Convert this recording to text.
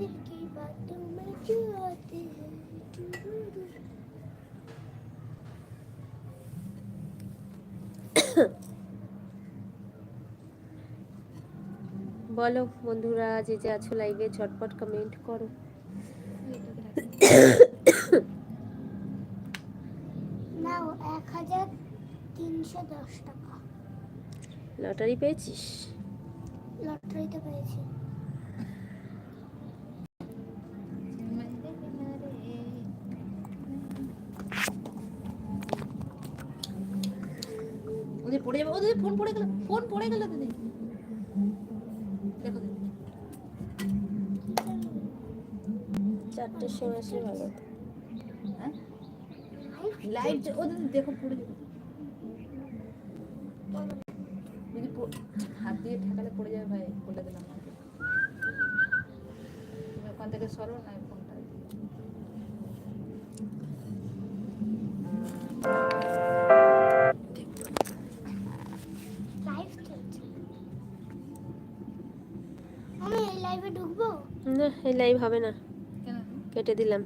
दिल की बातों में जो आते हैं বলো বন্ধুরা যে যে আছো লাইভে ঝটপট কমেন্ট করো নাও এক হাজার তিনশো দশ টাকা লটারি পেয়েছিস লটারিতে পেয়েছি ওদের পড়ে যাবে। ওদের ফোন পড়ে গেল ফোন পড়ে গেল দিদি। দেখো দিদি। চারটের সময় আসলে ভালো। হ্যাঁ? লাইট ওদের দেখো পড়ে যাবে। হাত দিয়ে ঠেকালে পড়ে যাবে ভাই বলে দিলাম ওখান থেকে সরো না লাইভে ঢুকবো? না এই লাইভ হবে না। কেন? কেটে দিলাম।